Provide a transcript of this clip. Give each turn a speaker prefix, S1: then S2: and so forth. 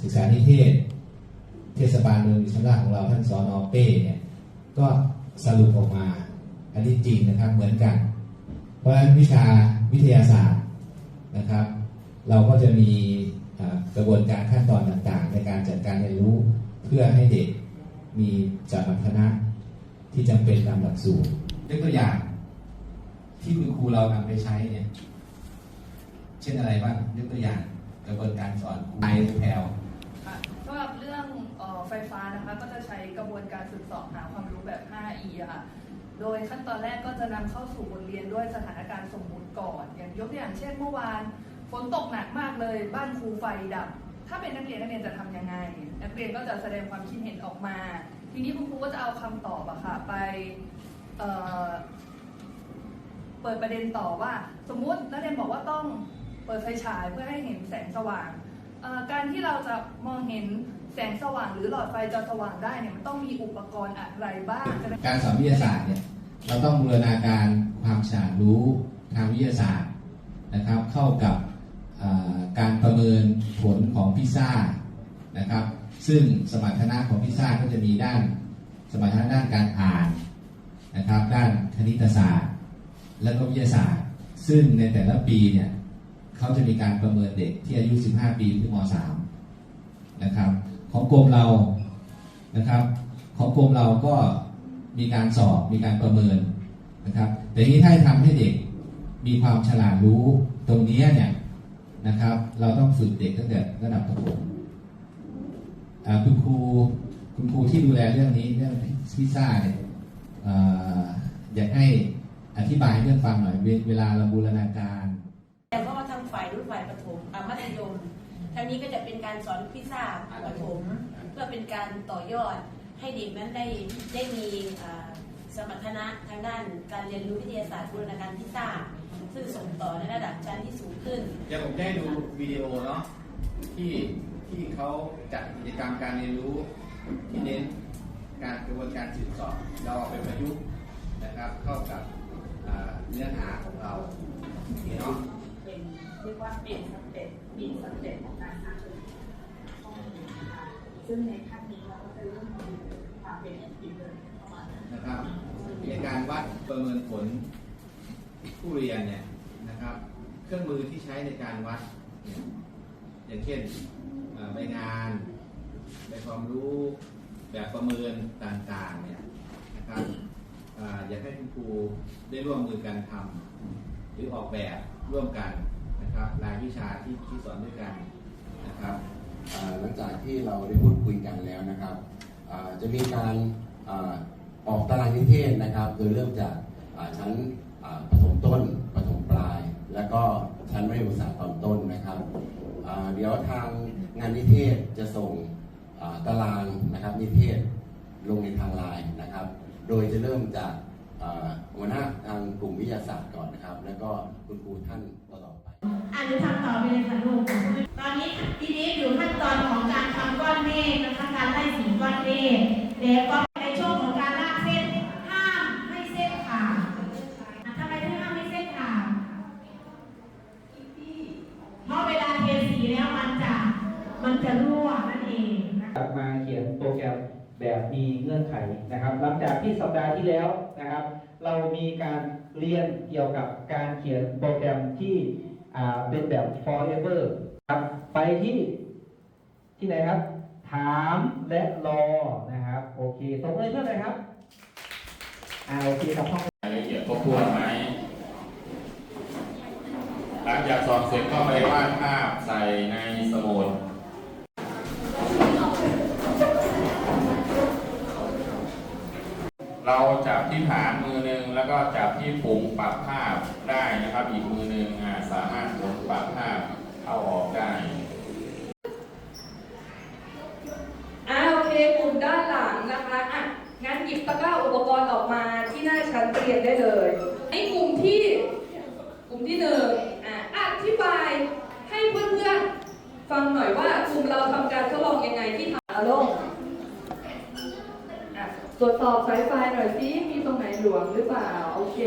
S1: ศึกษานิเทศ เทศบาลเมืองวิชันราชของเราท่านสอนอเป้เนี่ยก็สรุปออกมา อันนี้จริงนะครับเหมือนกัน เพราะฉะนั้นวิชาวิทยาศาสตร์นะครับ เราก็จะมีกระบวนการขั้นตอนต่างๆ ในการจัดการเรียนรู้เพื่อให้เด็กมีสมรรถนะที่จำเป็นตามหลักสูตรยกตัวอย่าง ที่คุณครูเรานำไปใช้เนี่ย เช่นอะไรบ้างยกตัวอย่างกระบวนการสอนครูไอแพลว
S2: ค่ะสำหรับเรื่องเอ่อ ไฟฟ้านะคะ ก็จะใช้กระบวนการฝึกสอบหาความรู้แบบ 5E ค่ะ โดยขั้นตอนแรกก็จะนำเข้าสู่บทเรียนด้วยสถานการณ์สมมุติก่อน อย่างยกตัวอย่างเช่นเมื่อวานฝนตกหนักมากเลย บ้านครูไฟดับ ถ้าเป็นนักเรียนนักเรียนจะทำยังไง นักเรียนก็จะแสดงความคิดเห็นออกมา ทีนี้คุณครูก็จะเอาคำตอบอะค่ะไปเเปิดประเด็นต่อว่าสมมุตินักเรียนบอกว่าต้องเปิดไฟฉายเพื่อให้เห็นแสงสว่างการที่เราจะมองเห็น แสงสว่างหรือหลอดไฟจะสว่างได้เนี่ยมันต้องมีอุปกรณ์อะไรบ้าง
S1: การสอนวิทยาศาสตร์เนี่ยเราต้องบูรณาการความฉลาดรู้ทางวิทยาศาสตร์นะครับ เข้ากับการประเมินผลของพิซซ่านะครับ ซึ่งสมรรถนะของพิซซ่าก็จะมีด้าน สมรรถนะด้านการอ่านนะครับ ด้านคณิตศาสตร์ และก็วิทยาศาสตร์ ซึ่งในแต่ละปีเนี่ยเขาจะมีการประเมินเด็กที่อายุ 15 ปีถึงม .3 นะครับ ของกรมเรานะครับ ของกรมเราก็มีการสอบมีการประเมินนะครับ แต่ทีนี้ถ้าจะทำให้เด็กมีความฉลาดรู้ตรงนี้เนี่ยนะครับ เราต้องฝึกเด็กตั้งแต่ระดับประถมคุณครูคุณครูที่ดูแลเรื่องนี้เรื่องพิซซ่าเนี่ยออยากให้อธิบายเพื่อนฟังหน่อยเวเวลาเราบูรณาการ
S3: แต่ก็ทางฝ่ายรุ่นฝ่ายประถมอมัธยมางนี้ก็จะเป็นการสอนพิซซ่าประถมเพื่อเป็นการต่อยอดให้เด็กนั้นได้ได้มีอ่าสมรรถนะทางด้านการเรียนรู้วิทยาศาสตร์บูรณาการพิซซ่าซึ่งส่งต่อในระดับชั้นที่สูงขึ้น
S1: เดี๋ยวผมจะให้ดูวิดีโอเนาะที่ที่เขาจัดกิจกรรมการเรียนรู้ที่เน้นการกระบวนการสืบสอบเราเอาไปประยุกต์นะครับเข้ากับอ่าเนื้อหาของเราเนาะ
S4: เป็นเรียกว่าเป็นสเต็ปมีสเต็ปของการสร้างข้อมูลนะคะซึ่งในขั้นนี้เราก็จะเริ่มมีความเป็นอีกเลยเข้ามา
S1: นะครับในการวัดประเมินผลผู้เรียนเนี่ยนะครับ เครื่องมือที่ใช้ในการวัดเนี่ยอย่างเช่นอ่าใบงานใบความรู้แบบประเมินต่างๆเนี่ยนะครับออยากให้คุณครูได้ร่วมมือกันทำหรือออกแบบ ร่วมกันนะครับรายวิชาที่ที่สอนด้วยกันนะครับ
S5: หลังจากที่เราได้พูดคุยกันแล้วนะครับจะมีการออกตารางนิเทศนะครับโดยเริ่มจากชั้นประถมต้นประถมปลาย แล้วก็ชั้นมัธยมศึกษาตอนต้นนะครับเดี๋ยวทางงานนิเทศจะส่งตารางนะครับนิเทศลงในทางไลน์นะครับ โดยจะเริ่มจาก หัวหน้าทางกลุ่มวิทยาศาสตร์ก่อนนะครับ แล้วก็คุณครูท่านต่อไป
S6: อ่านหรือทำต่อไปเลยค่ะลูกตอนนี้ทีนี้อยู่ขั้นตอนของการทำก้อนเมฆนะคะการไล่สีก้อนเมฆแล้วก็ในช่วงของการลากเส้นห้ามให้เส้นขาดทำไมถึงห้ามให้เส้นขาดเพราะเวลาเทสีแล้วมันจะมันจะรั่ว
S7: แบบมีเงื่อนไขนะครับ หลังจากที่สัปดาห์ที่แล้วนะครับ เรามีการเรียนเกี่ยวกับการเขียนโปรแกรมที่เป็นแบบ forever ครับไปที่ที่ไหนครับ ถามและรอนะครับ โอเคตรงเลยเพื่อนเลยครับอ่าโอเคครับห้อง
S8: รายละเอียดครบถ้วนไหมหลังจากสอบเสร็จก็ไปวาดภาพใส่ในสมุด เราจับที่ฐานมือหนึ่งแล้วก็จับที่ปุ่มปรับภาพได้นะครับ อีกมือหนึ่งสามารถหมุนปรับภาพเข้าออกได้
S2: อ่าโอเคกลุ่มด้านหลังนะคะอะงั้นหยิบตะกร้าอุปกรณ์ออกมาที่หน้าชั้นเรียนได้เลยไอ้กลุ่มที่กลุ่มที่หนึ่งอะอธิบายให้เพื่อนๆฟังหน่อยว่ากลุ่มเราทำการทดลองยังไงที่ทำอารมณ์อะ ตรวจสอบสายไฟหน่อยสิมีตรงไหนหลวมหรือเปล่า โอเค